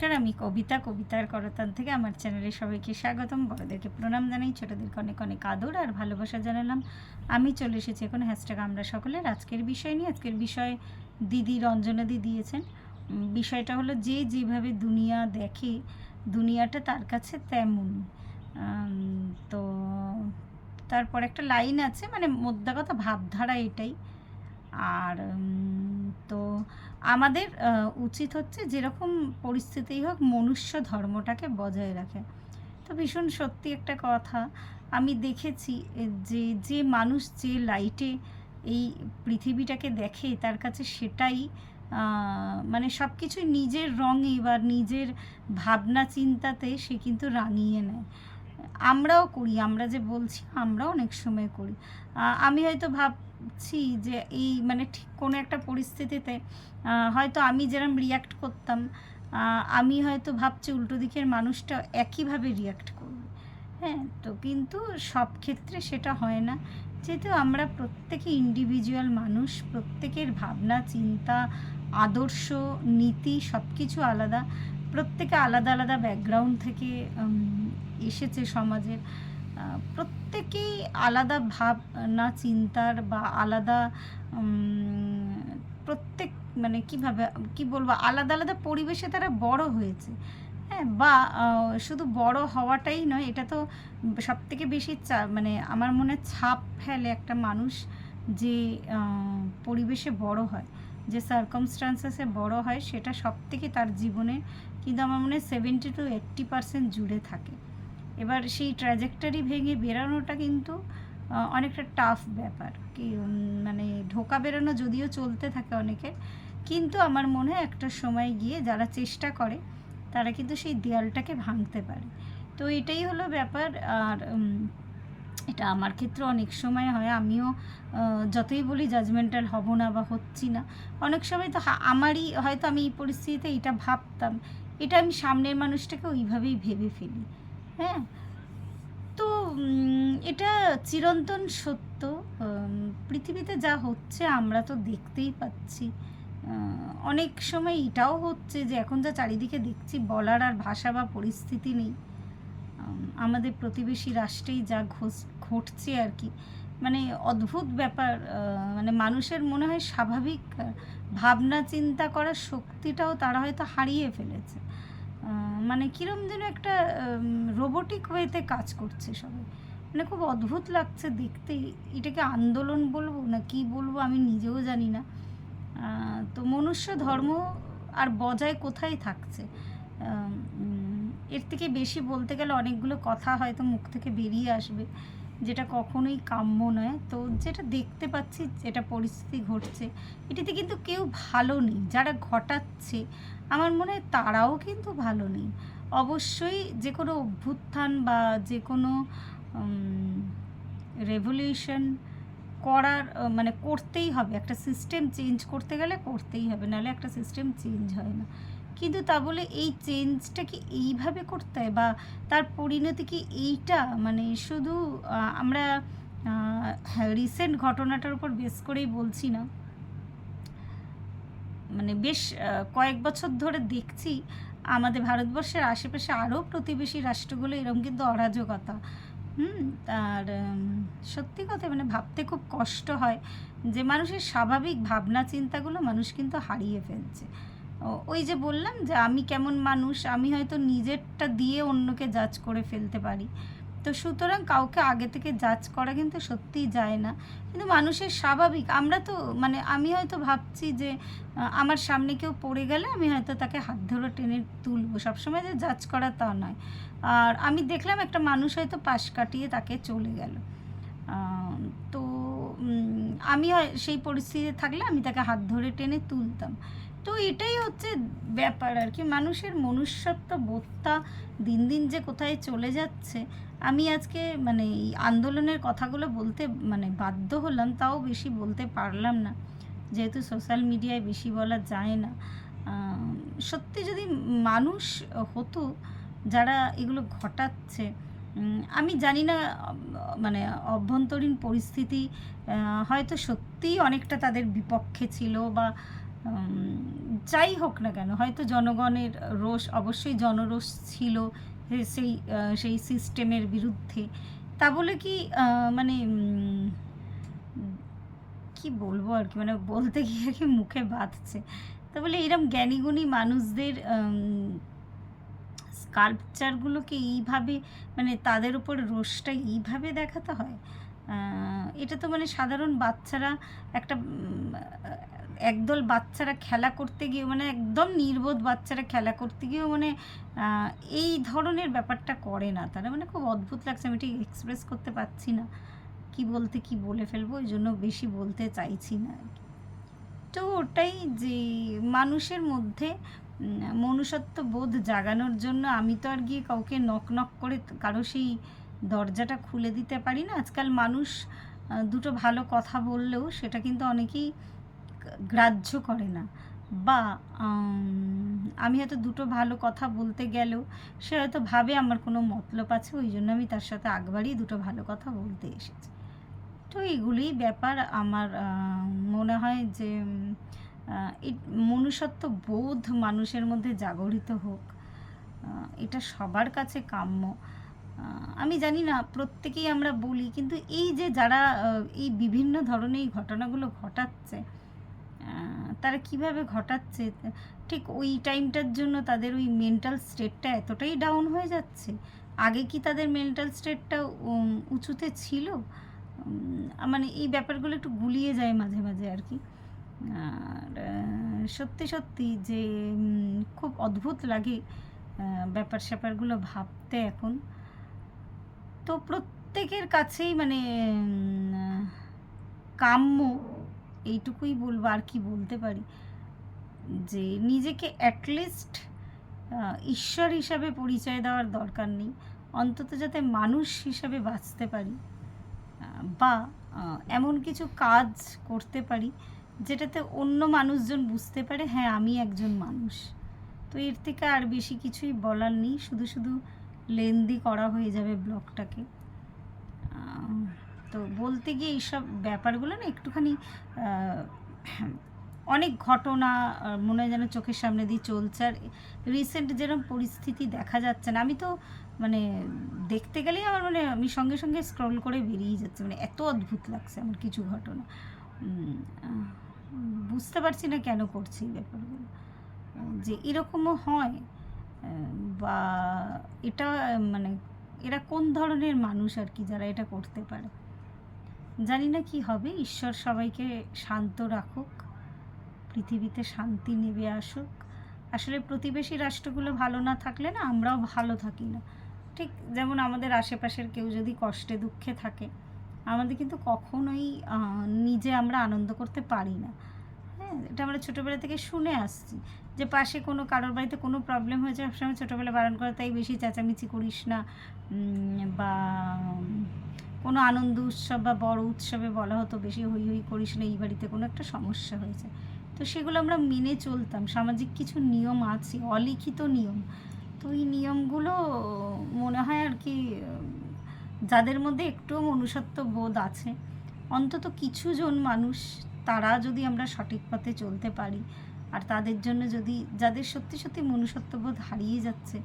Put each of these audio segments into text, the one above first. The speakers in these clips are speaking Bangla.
নমস্কার, আমি কবিতা, কবিতার করতান থেকে আমার চ্যানেলে সবাইকে স্বাগতম। বড়দেরকে প্রণাম জানাই, ছোটোদেরকে অনেক অনেক আদর আর ভালোবাসা জানালাম। আমি চলে এসেছি এখন হ্যাশট্যাগ আমরা সকলের আজকের বিষয় নিয়ে। আজকের বিষয় দিদি রঞ্জনাদি দিয়েছেন। বিষয়টা হলো যে যেভাবে দুনিয়া দেখে, দুনিয়াটা তার কাছে তেমন। তো তারপর একটা লাইন আছে মানে মোদ্দা কথা, ভাবধারা এটাই। আর তো আমাদের উচিত হচ্ছে যেরকম পরিস্থিতিই হোক মনুষ্য ধর্মটাকে বজায় রাখে। তো ভীষণ সত্যি একটা কথা। আমি দেখেছি যে যে মানুষ যে লাইটে এই পৃথিবীটাকে দেখে তার কাছে সেটাই মানে সব কিছুই নিজের রঙে বা নিজের ভাবনা চিন্তাতে সে কিন্তু রাঙিয়ে নেয়। আমরাও করি, আমরা যে বলছি আমরাও অনেক সময় করি। আমি হয়তো ভাবছি যে এই মানে ঠিক কোনো একটা পরিস্থিতিতে হয়তো আমি যেরকম রিয়াক্ট করতাম আমি হয়তো ভাবছি উল্টো দিকের মানুষটা একইভাবে রিয়াক্ট করবে। হ্যাঁ তো কিন্তু সব ক্ষেত্রে সেটা হয় না। যেহেতু আমরা প্রত্যেকে ইন্ডিভিজুয়াল মানুষ, প্রত্যেকের ভাবনা, চিন্তা, আদর্শ, নীতি সব কিছু আলাদা। প্রত্যেকে আলাদা আলাদা ব্যাকগ্রাউন্ড থেকে এসেছে সমাজের প্রত্যেকেই আলাদা ভাবনা, চিন্তার বা আলাদা প্রত্যেক মানে কীভাবে, কি বলব, আলাদা আলাদা পরিবেশে তারা বড় হয়েছে। হ্যাঁ বা শুধু বড় হওয়াটাই নয়, এটা তো সব থেকে বেশি চা- মানে আমার মনে ছাপ ফেলে একটা মানুষ যে পরিবেশে বড় হয়, যে সার্কামস্টান্সেসে বড় হয়, সেটা সব থেকে তার জীবনে, কিন্তু আমার মনে হয় সেভেন্টি টু এইট্টি পার্সেন্ট জুড়ে থাকে। এবার সেই ট্র্যাজেক্টরি ভেঙে বেরানোটা কিন্তু অনেকটা টাফ ব্যাপার। কি মানে ঢোকা বেরোনো যদিও চলতে থাকে অনেকের, কিন্তু আমার মনে হয় একটা সময় গিয়ে যারা চেষ্টা করে, তারা কিন্তু সেই দেয়ালটাকে ভাঙতে পারে। তো এটাই হলো ব্যাপার, আর এটা আমার ক্ষেত্রে অনেক সময় হয়। আমিও যতই বলি জাজমেন্টাল হব না বা হচ্ছি না, অনেক সময় তো আমারই হয়তো আমি এই পরিস্থিতিতে এটা ভাবতাম। এটা আমি সামনের মানুষটাকে ওইভাবেই ভেবে ফেলি। হ্যাঁ। তো এটা চিরন্তন সত্য। পৃথিবীতে যা হচ্ছে আমরা তো দেখতেই পাচ্ছি। অনেক সময় এটাও হচ্ছে যে এখন যা চারিদিকে দেখছি বলার আর ভাষা বা পরিস্থিতি নেই। আমাদের প্রতিবেশী রাষ্ট্রেই যা ঘটছে আর কি। মানে অদ্ভুত ব্যাপার মানে মানুষের মনে হয় স্বাভাবিক ভাবনা চিন্তা করার শক্তিটাও তারা হয়তো হারিয়ে ফেলেছে। মানে কীরম যেন একটা রোবোটিক ওয়েতে কাজ করছে সবাই। মানে খুব অদ্ভুত লাগছে দেখতে। এটাকে আন্দোলন বলব না কি বলব আমি নিজেও জানি না। তো মনুষ্য ধর্ম আর বজায় কোথায় থাকছে? এর থেকে বেশি বলতে গেলে অনেকগুলো কথা হয়তো মুখ থেকে বেরিয়ে আসবে। যেটা কখনোই কাম্য নয়। তো যেটা দেখতে পাচ্ছি, যেটা পরিস্থিতি ঘটছে, এটিতে কিন্তু কেউ ভালো নেই, যারা ঘটাচ্ছে, আমার মনে হয় তারাও কিন্তু ভালো নেই। অবশ্যই যে কোনো অভ্যুত্থান বা যে কোনো রেভলিউশন করার মানে করতেই হবে। একটা সিস্টেম চেঞ্জ করতে গেলে করতেই হবে, নাহলে একটা সিস্টেম চেঞ্জ হয় না। কিন্তু তা বলে এই চেঞ্জটা কি এইভাবে করতে হয়? বা তার পরিণতি কি এইটা? মানে শুধু আমরা রিসেন্ট ঘটনাটার উপর বেস করেই বলছি না। মানে বেশ কয়েক বছর ধরে দেখছি, আমাদের ভারতবর্ষের আশেপাশে আরও প্রতিবেশী রাষ্ট্রগুলো এরকম কিন্তু অরাজকতা। হুম আর সত্যি কথা মানে ভাবতে খুব কষ্ট হয় যে মানুষের স্বাভাবিক ভাবনা চিন্তাগুলো মানুষ কিন্তু হারিয়ে ফেলছে। ওই যে বললাম যে আমি কেমন মানুষ, আমি হয়তো নিজেরটা দিয়ে অন্যকে জাজ করে ফেলতে পারি। তো সুতরাং কাউকে আগে থেকে জাজ করা কিন্তু সত্যিই যায় না। কিন্তু মানুষের স্বাভাবিক, আমরা তো মানে আমি হয়তো ভাবছি যে আমার সামনে কেউ পড়ে গেলে আমি হয়তো তাকে হাত ধরে টেনে তুলবো। সবসময় যে জাজ করা তা নয়। আর আমি দেখলাম একটা মানুষ হয়তো পাশ কাটিয়ে তাকে চলে গেল। তো আমি সেই পরিস্থিতিতে থাকলে আমি তাকে হাত ধরে টেনে তুলতাম। তো এটাই হচ্ছে ব্যাপার আর কি। মানুষের মনুষ্যত্ব বোধটা দিন দিন যে কোথায় চলে যাচ্ছে, আমি আজকে মানে এই আন্দোলনের কথাগুলো বলতে মানে বাধ্য হলাম, তাও বেশি বলতে পারলাম না। যেহেতু সোশ্যাল মিডিয়ায় বেশি বলা যায় না। সত্যি যদি মানুষ হতো যারা এগুলো ঘটাচ্ছে আমি জানি না মানে অভ্যন্তরীণ পরিস্থিতি হয়তো সত্যিই অনেকটা তাদের বিপক্ষে ছিল বা যাই হোক না কেন, হয়তো জনগণের রোষ অবশ্যই জনরোষ ছিল সেই সেই সিস্টেমের বিরুদ্ধে। তা বলে কি মানে কি বলব আর কি মানে বলতে গিয়ে আর কি মুখে বাঁধছে। তা বলে এরম জ্ঞানীগুণী মানুষদের স্কাল্পচারগুলোকে এইভাবে মানে তাদের উপর রোষটা এইভাবে দেখাতে হয়? এটা তো মানে সাধারণ বাচ্চারা একটা একদল বাচ্চারা খেলা করতে গিয়ে মানে একদম নির্বোধ বাচ্চারা খেলা করতে গিয়েও মানে এই ধরনের ব্যাপারটা করে না তারা। মানে খুব অদ্ভুত লাগছে, আমি ঠিক এক্সপ্রেস করতে পারছি না। কি বলতে কি বলে ফেলব, ওই জন্য বেশি বলতে চাইছি না আর কি। তো ওটাই যে মানুষের মধ্যে মনুষ্যত্ব বোধ জাগানোর জন্য আমি তো আর গিয়ে কাউকে নক নক করে, কারও সেই দরজাটা খুলে দিতে পারি না। আজকাল মানুষ দুটো ভালো কথা বললেও সেটা কিন্তু অনেকেই গ্রাহ্য করে না। বা, আমি হয়তো দুটো ভালো কথা বলতে গেলেও সে হয়তো ভাবে আমার কোনো মতলব আছে, ওই জন্য আমি তার সাথে আগবারই দুটো ভালো কথা বলতে এসেছি। তো এগুলোই ব্যাপার আমার মনে হয় যে মনুষ্যত্ব বোধ মানুষের মধ্যে জাগরিত হোক এটা সবার কাছে কাম্য। আমি জানি না, প্রত্যেকেই আমরা বলি, কিন্তু এই যে যারা এই বিভিন্ন ধরনের ঘটনাগুলো ঘটাচ্ছে তারা কীভাবে ঘটাচ্ছে? ঠিক ওই টাইমটার জন্য তাদের ওই মেন্টাল স্টেটটা এতটাই ডাউন হয়ে যাচ্ছে? আগে কি তাদের মেন্টাল স্টেটটা উঁচুতে ছিল? মানে এই ব্যাপারগুলো একটু গুলিয়ে যায় মাঝে মাঝে আর কি। আর সত্যি সত্যি যে খুব অদ্ভুত লাগে ব্যাপার স্যাপারগুলো ভাবতে এখন। তো প্রত্যেকের কাছেই মানে কাম্য এইটুকুই বলব, আর কি বলতে পারি। যে নিজেকে অ্যাটলিস্ট ঈশ্বর হিসাবে পরিচয় দেওয়ার দরকার নেই। অন্তত যাতে মানুষ হিসাবে বাঁচতে পারি বা এমন কিছু কাজ করতে পারি, যেটাতে অন্য মানুষজন বুঝতে পারে হ্যাঁ আমি একজন মানুষ। তো এর থেকে আর বেশি কিছুই বলার নেই। শুধু শুধু লেন্দি করা হয়ে যাবে ব্লগটাকে তো বলতে গিয়ে এইসব ব্যাপারগুলো না একটুখানি অনেক ঘটনা মনে হয় যেন চোখের সামনে দিয়ে চলছে। আর রিসেন্ট যেরকম পরিস্থিতি দেখা যাচ্ছে না, আমি তো মানে দেখতে গেলেই আমার মানে আমি সঙ্গে সঙ্গে স্ক্রল করে বেরিয়ে যাচ্ছে। মানে এত অদ্ভুত লাগছে আমার কিছু ঘটনা। বুঝতে পারছি না কেন করছি এই ব্যাপারগুলো। যে এরকমও হয়। বা এটা মানে এরা কোন ধরনের মানুষ আর কি যারা এটা করতে পারে? জানি না কি হবে। ঈশ্বর সবাইকে শান্ত রাখুক, পৃথিবীতে শান্তি নেমে আসুক। আসলে প্রতিবেশী রাষ্ট্রগুলো ভালো না থাকলে না আমরাও ভালো থাকি না। ঠিক যেমন আমাদের আশেপাশের কেউ যদি কষ্টে, দুঃখে থাকে, আমাদের কিন্তু কখনোই নিজে আমরা আনন্দ করতে পারি না। হ্যাঁ এটা আমরা ছোটোবেলা থেকে শুনে আসছি। যে পাশে কোনো কারোর বাড়িতে কোনো প্রবলেম হয়েছে, সবসময় ছোটোবেলা বারণ করে, তাই বেশি চেঁচামেচি করিস না। বা কোনো আনন্দ উৎসব বা বড় উৎসবে বলা হতো, বেশি হই হই করিস না, এই বাড়িতে কোনো একটা সমস্যা হয়েছে। তো সেগুলো আমরা মেনে চলতাম। সামাজিক কিছু নিয়ম আছে, অলিখিত নিয়ম। তো এই নিয়মগুলো মনে হয় আর কি, যাদের মধ্যে একটুও মনুষ্যত্ব বোধ আছে, অন্তত কিছুজন মানুষ, তারা যদি আমরা সঠিক পথে চলতে পারি আর তাদের জন্য যদি, যাদের সত্যি সত্যি মনুষ্যত্ববোধ হারিয়ে যাচ্ছে,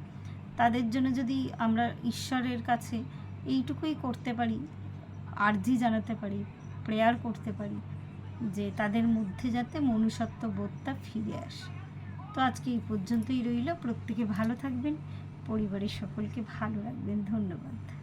তাদের জন্য যদি আমরা ঈশ্বরের কাছে এইটুকুই করতে পারি, আর্জি জানাতে পারি প্রেয়ার করতে পারি, যে তাদের মধ্যে যাতে মনুষ্যত্ব বোধটা ফিরে আসে। তো আজকে এই পর্যন্তই রইল। প্রত্যেকে ভালো থাকবেন। পরিবারের সকলকে ভালো রাখবেন। ধন্যবাদ।